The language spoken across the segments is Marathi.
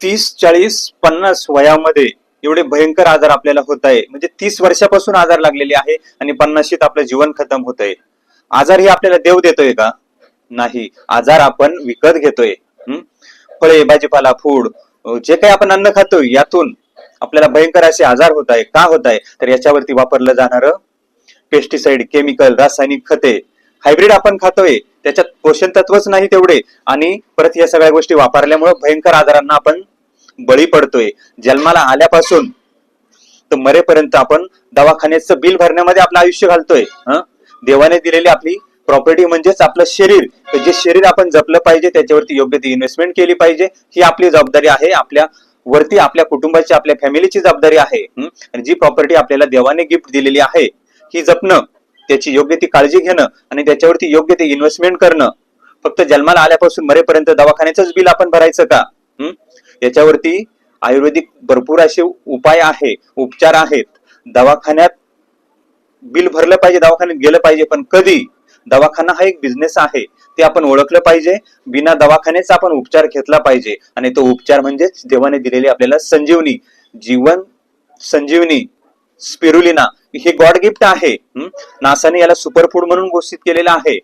तीस चाळीस पन्नास वयामध्ये एवढे भयंकर आजार आपल्याला होत आहे. म्हणजे तीस वर्षापासून आजार लागलेले आहे आणि पन्नाशीत आपलं जीवन खतम होत आहे. आजार ही आपल्याला देव देतोय का? नाही. आजार आपण विकत घेतोय. फळे भाजीपाला फूड जे काही आपण अन्न खातोय यातून आपल्याला भयंकर असे आजार होत आहे. का होत आहे? तर याच्यावरती वापरलं जाणारं पेस्टिसाइड केमिकल रासायनिक खते हायब्रिड आपण खातोय त्याच्यात पोषण तत्वच नाही तेवढे. आणि परत या सगळ्या गोष्टी वापरल्यामुळे भयंकर आजारांना आपण बळी पडतोय. जन्माला आल्यापासून तर मरेपर्यंत आपण दवाखान्याचं बिल भरण्यामध्ये आपलं आयुष्य घालतोय देवाने दिलेली आपली प्रॉपर्टी म्हणजेच आपलं शरीर. तर जे शरीर आपण जपलं पाहिजे त्याच्यावरती योग्य ती इन्व्हेस्टमेंट केली पाहिजे ही आपली जबाबदारी आहे. आपल्या वरती आपल्या कुटुंबाची आपल्या फॅमिलीची जबाबदारी आहे आणि जी प्रॉपर्टी आपल्याला देवाने गिफ्ट दिलेली आहे ही जपणं त्याची योग्य ती काळजी घेणं आणि त्याच्यावरती योग्य ते इन्व्हेस्टमेंट करणं. फक्त जन्माला आल्यापासून मरेपर्यंत दवाखान्याचंच बिल आपण भरायचं का? याच्यावरती आयुर्वेदिक भरपूर असे उपाय आहे उपचार आहेत. दवाखान्यात बिल भरलं पाहिजे दवाखान्यात गेलं पाहिजे पण कधी? दवाखाना हा एक बिझनेस आहे. ते आपण ओळखलं पाहिजे. बिना दवाखान्याचा आपण उपचार घेतला पाहिजे. आणि तो उपचार म्हणजेच देवाने दिलेली आपल्याला संजीवनी. जीवन संजीवनी स्पिरुलिना. हे गॉड गिफ्ट आहे. नासाने याला सुपरफूड म्हणून घोषित केलेलं आहे.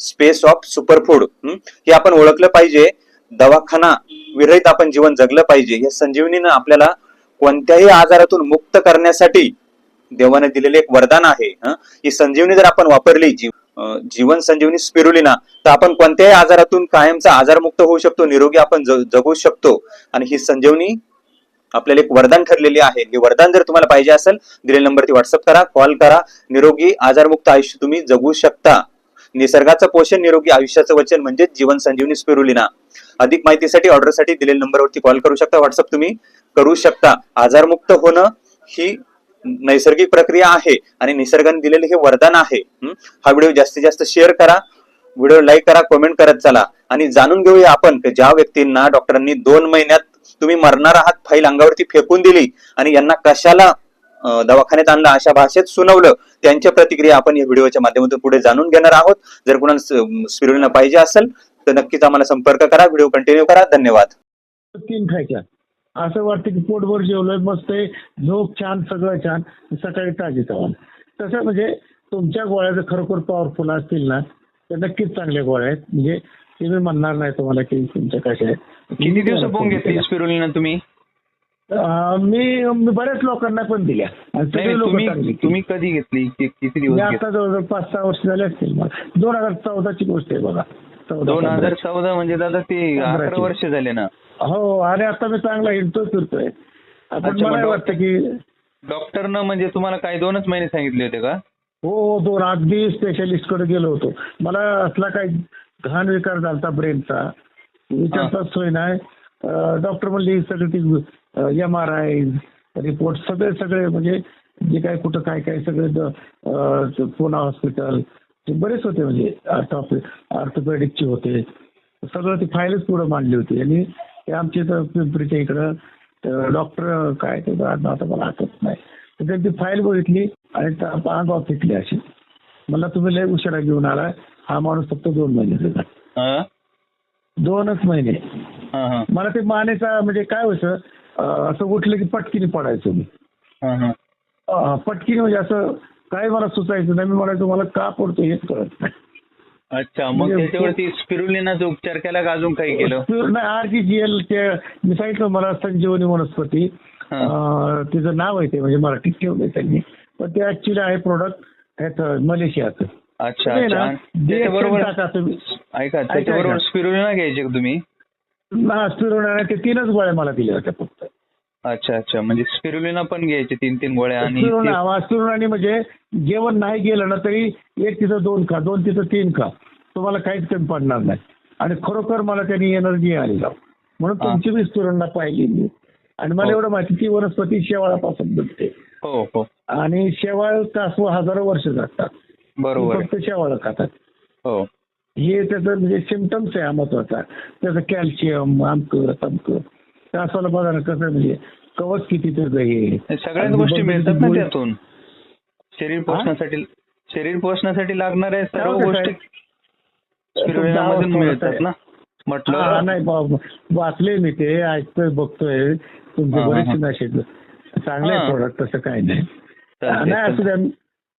Space of superfood. हे? आपण ओळखलं पाहिजे. दवाखाना विरहित आपण जीवन जगलं पाहिजे. या संजीवनीनं आपल्याला कोणत्याही आजारातून मुक्त करण्यासाठी देवाने दिलेले एक वरदान आहे. ही? संजीवनी जर आपण वापरली जीव जीवन संजीवनी स्पिरुलिना तर आपण कोणत्याही आजारातून कायमचा आजारमुक्त होऊ शकतो निरोगी आपण जगू शकतो. आणि ही संजीवनी आपल्याला एक वरदान ठरलेली आहे. हे वरदान जर तुम्हाला पाहिजे असेल दिलेल्या नंबरती व्हॉट्सअप करा कॉल करा. निरोगी आजारमुक्त आयुष्य तुम्ही जगू शकता. निसर्गाचं पोषण निरोगी आयुष्याचं वचन म्हणजे जीवन संजीवनी स्पिरुलिना. अधिक माहितीसाठी ऑर्डरसाठी दिलेल्या नंबरवरती कॉल करू शकता. व्हॉट्सअप तुम्ही करू शकता. आजारमुक्त होणं ही नैसर्गिक प्रक्रिया आहे आणि निसर्गाने दिलेले हे वरदान आहे. हा? व्हिडिओ जास्तीत जास्त शेअर करा. व्हिडिओ लाईक करा कमेंट करत चला. आणि जाणून घेऊया आपण की ज्या व्यक्तींना डॉक्टरांनी दोन महिन्यात तुम्ही मरणार आहात फाईल अंगावरती फेकून दिली आणि यांना कशाला दवाखान्यात आणलं अशा भाषेत सुनावलं त्यांच्या प्रतिक्रिया आपण या व्हिडिओच्या माध्यमातून पुढे जाणून घेणार आहोत. जर कुणाला स्पिरुलिना पाहिजे असेल तर नक्कीच आम्हाला संपर्क करा व्हिडिओ कंटिन्यू करा. धन्यवाद. तीन खायच्या. असं वाटतं की पोटभर जेवलोय मस्त आहे. झोप छान सगळं छान. सकाळी ताजी तवान तसं म्हणजे तुमच्या गोळ्या जर खरोखर पॉवरफुल असतील ना तर नक्कीच चांगल्या गोळ्या आहेत. म्हणजे ते मी म्हणणार नाही तुम्हाला की तुमच्या कशा आहेत किती दिवसापासून घेतली स्पिरुलिना तुम्ही? मी मी बऱ्याच लोकांना पण दिल्या. तुम्ही कधी घेतली? किती दिवस आता जवळजवळ पाच सहा वर्ष झाले असतील दोन हजार चौदाची गोष्ट आहे बघा. दोन हजार. चौदा म्हणजे दादा ते. अकरा वर्ष झाले ना. हो आणि आता मी चांगला हिंडतोय फिरतोय. मला वाटतं की डॉक्टरनं म्हणजे तुम्हाला काय दोनच महिने सांगितले होते का? हो हो दोन. अगदी स्पेशलिस्टकडे गेलो होतो. मला असला काही घाण विकार झालता ब्रेनचा विचारताच सोय नाही. डॉक्टर म्हणले सगळं ती एम आर आय रिपोर्ट सगळे सगळे म्हणजे जे काय कुठं काय काय सगळे पुणा हॉस्पिटल ते बरेच होते म्हणजे ऑर्थोपेडिकचे होते. सगळं ती फाईलच पुढे मांडली होती. आणि ते आमच्या इथं पिंपरीच्या इकडं डॉक्टर काय ते आता मला आठवत नाही. तर त्यांनी ती फाईल बघितली आणि अंगावर फेकली अशी. मला तुम्ही लय उशिरा घेऊन आला हा माणूस फक्त दोन महिने? दोनच महिने. मला ते मानेचा म्हणजे काय व्हायचं असं उठलं की पटकीने पडायचो मी. पटकीने म्हणजे असं काय मला सुचायचं नाही मी म्हणायचो मला का पडतो हेच कळत नाही. अच्छा मग म्हणजे त्याच्यावरती स्पिरुलिनाचा उपचार केला का अजून काही केलं? नाही आर जी जी एल ते मी सांगितलं मला संजीवनी वनस्पती. तिचं नाव आहे ते म्हणजे मराठीत ठेवलंय त्यांनी. पण ते ऍक्च्युली आहे प्रोडक्ट ह्याचं मलेशियाचं. अच्छा अच्छा. त्याच्याबरोबर ऐका त्याच्याबरोबर. स्पिरुलिना घ्यायचे का तुम्ही? ना स्पिरुलिना ते तीनच गोळ्या मला दिल्या होत्या फक्त. अच्छा अच्छा. म्हणजे स्पिरुलिना पण घ्यायचे तीन तीन गोळ्या आणि स्पिरुलिना म्हणजे जेवण नाही गेलं ना तरी एक तिथं दोन खा दोन तिथं तीन खा. तुम्हाला काहीच कमी पडणार नाही. आणि खरोखर मला त्यांनी एनर्जी आली जाऊ म्हणून. तुमची बी स्पिरुलिना पाहिली मी. आणि मला हो. एवढं माहिती ती वनस्पती शेवाळापासून भेटते हो हो. आणि शेवाळ कासव हजारो वर्ष आहे. फक्त शेवाळ खातात. हो. हे त्याचं म्हणजे सिमटम्स आहे हा महत्त्वाचा. त्याचं कॅल्शियम आमकं तमकं. कासवाला बघा ना कसं म्हणजे कवच किती त्याचं हे सगळ्याच गोष्टी मिळतात ना गोळी- त्यातून. शरीर पोषणासाठी शरीर पोषणासाठी लागणाऱ्या सर्व गोष्टी मिळतात ना. म्हटलं नाही वाचले मी ते ऐकतोय बघतोय. तुमचे बरेचसे हा. मेसेज चांगले. प्रोडक्ट तसं काही नाही. असू. द्या.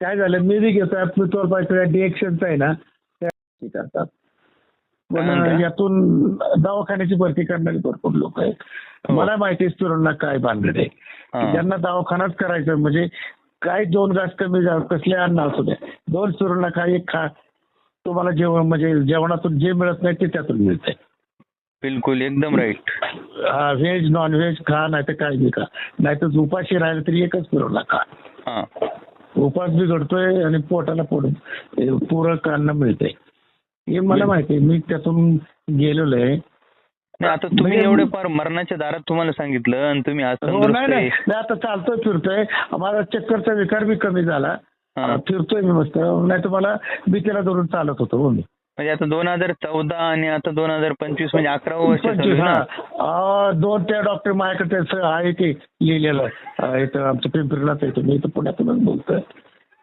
काय झालं मी बी घेतोय प्रितोल पाहिजे डिएक्शनचं आहे ना. त्या करतात पण काय? यातून दवाखान्याची भरती करणारी भरपूर लोक आहेत. हो. मला माहिती तरुणांना काय भानगड आहे. ज्यांना दवाखानाच करायचं म्हणजे काय दोन घास कमी जा कसले अन्न असू द्या दोन चुरून खा एक खा. तुम्हाला जेवण म्हणजे जेवणातून जे मिळत नाही ते त्यातून मिळतंय. बिलकुल एकदम राईट हा व्हेज नॉन व्हेज खा नाही तर काय बी खा. नाही तर उपाशी राहिलं तरी एकच फिरवला खा. उपास बी घडतोय आणि पोटाला पोट पूरक अन्न मिळतंय. हे मला माहिती आहे. मी त्यातून गेलेलो आहे. नाही आता तुम्ही म्हणजे- एवढे फार मरणाच्या दारात तुम्हाला सांगितलं आणि तुम्ही हो नाही आता चालतोय फिरतोय. माझा चक्करचा विकार बी कमी झाला. फिरतोय मी मस्त. नाही तर मला भीतीला धरून चालत होतो हो मी. म्हणजे आता दोन हजार चौदा आणि आता दोन हजार पंचवीस म्हणजे अकरा वर्ष पंचवीस, हा. अं, दोन त्या डॉक्टर माझ्याकडे त्याचं आहे ते लिहिलेलं. अं, इथं आमच्या पिंपरीलाच येतो मी इथं पुण्यातूनच बोलतोय.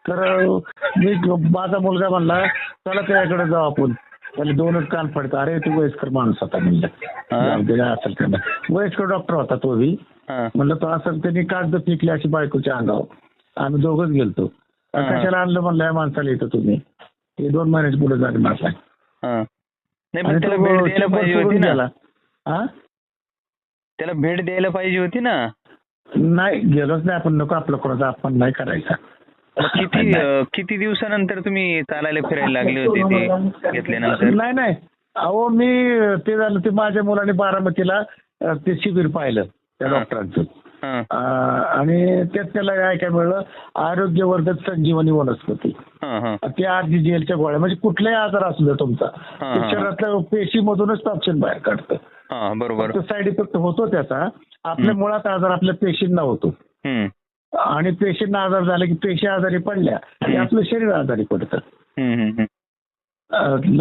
तर अं, मी माझा मुलगा म्हणला चला त्याच्याकडे जाऊ आपण. त्याला दोनच कान पडतं अरे तू वयस्कर माणूस होता म्हणलं. हा. असेल का वयस्कर डॉक्टर होता तो बी. हा. म्हणलं तो असं त्यांनी कागद पिकले अशी बायकोच्या अंगावर. आम्ही दोघंच गेलतो. हा. कशाला आणलं म्हणलं या माणसाला इथं तुम्ही? ते दोन महिन्याच्या पुढे झाले माझा हा. नाही त्याला भेट द्यायला पाहिजे होती ना. हा त्याला भेट द्यायला पाहिजे होती ना. नाही गेलोच नाही आपण. नको आपलं कोणाचा आपण नाही करायचा. किती किती दिवसानंतर तुम्ही चालायला फिरायला लागले होते ते घेतल्यानंतर? नाही नाही. अहो मी ते झालं ते माझ्या मुलाने बारामतीला ते शिबिर पाहिलं त्या. डॉक्टरांचं. आणि त्यात त्याला काय काय मिळलं? आरोग्यवर्धक संजीवनी वनस्पती. हा हा. ते आधी जेलच्या गोळ्या म्हणजे कुठलाही आजार असू द्या तुमचा. शरीरातल्या पेशीमधूनच टॉक्सिन बाहेर काढतं. हा बरोबर. साईड इफेक्ट होतो त्याचा. आपल्या मुळात आजार आपल्या पेशींना होतो. आणि पेशींना आजार झाला की पेशी आजारी पडल्या की आपलं शरीर आजारी पडतं.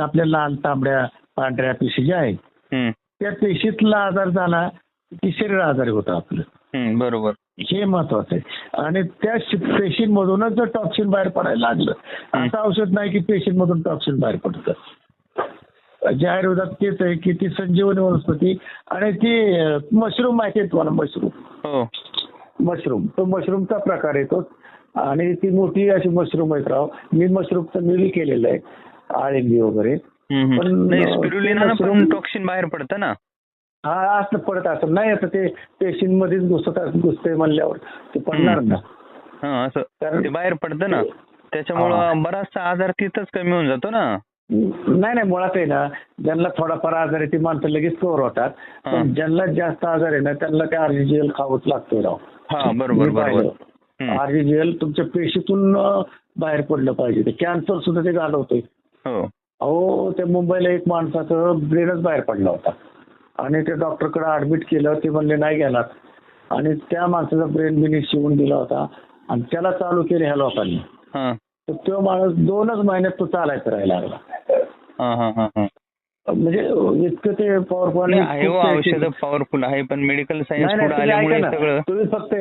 आपल्या लाल तांबड्या पांढऱ्या पेशी ज्या आहेत त्या पेशीतला आजार झाला की शरीर आजारी होतं आपलं. बरोबर. हे महत्वाचं आहे. आणि त्या पेशींमधूनच जर टॉक्सिन बाहेर पडायला लागलं असं औषध नाही की पेशींमधून टॉक्सिन बाहेर पडतं. जे आयुर्वेदात तेच आहे की ती संजीवनी वनस्पती आणि ती मशरूम माहिती आहे तुम्हाला मशरूम. हो. मशरूम. तो मशरूमचा प्रकार येतो. आणि ती मोठी अशी मशरूम आहेत राव. मी मशरूमचं मी बी केलेलं आहे आळिंबी वगैरे. पण, मशरूम- टॉक्सिन बाहेर पडतं ना? हा असं पडत असं. नाही आता ते पेशींमध्येच घुसत घुसते म्हणल्यावर. ते पडणार ना. हा असं. ते बाहेर पडतं ना. त्याच्यामुळं बराचसा आजार तिथंच कमी होऊन जातो ना. नाही नाही मुळात आहे ना ज्यांना थोडाफार आजार आहे ती माणसं लगेच कव्हर होतात. पण ज्यांना जास्त आजार आहे ना त्यांना ते आरजीजीएल खावंच लागतोय राव. हा बरोबर. आरजीजीएल तुमच्या पेशीतून बाहेर पडलं पाहिजे. ते कॅन्सर सुद्धा ते घालवतोय. हो. अहो ते मुंबईला एक माणसाचं ब्रेनच बाहेर पडला होता. आणि ते डॉक्टरकडे ऍडमिट केलं ते म्हणले नाही घेणार. आणि त्या माणसाचा ब्रेन बिनी शिवून दिला होता. आणि त्याला चालू केले ह्या लोकांनी. हा. तर तो माणूस दोनच महिन्यात तो चालायचं राहायला लागला. हा हा हा हा. म्हणजे इतकं ते पॉवरफुल आहे हो औषध पॉवरफुल आहे पण मेडिकल सायन्स तुम्ही फक्त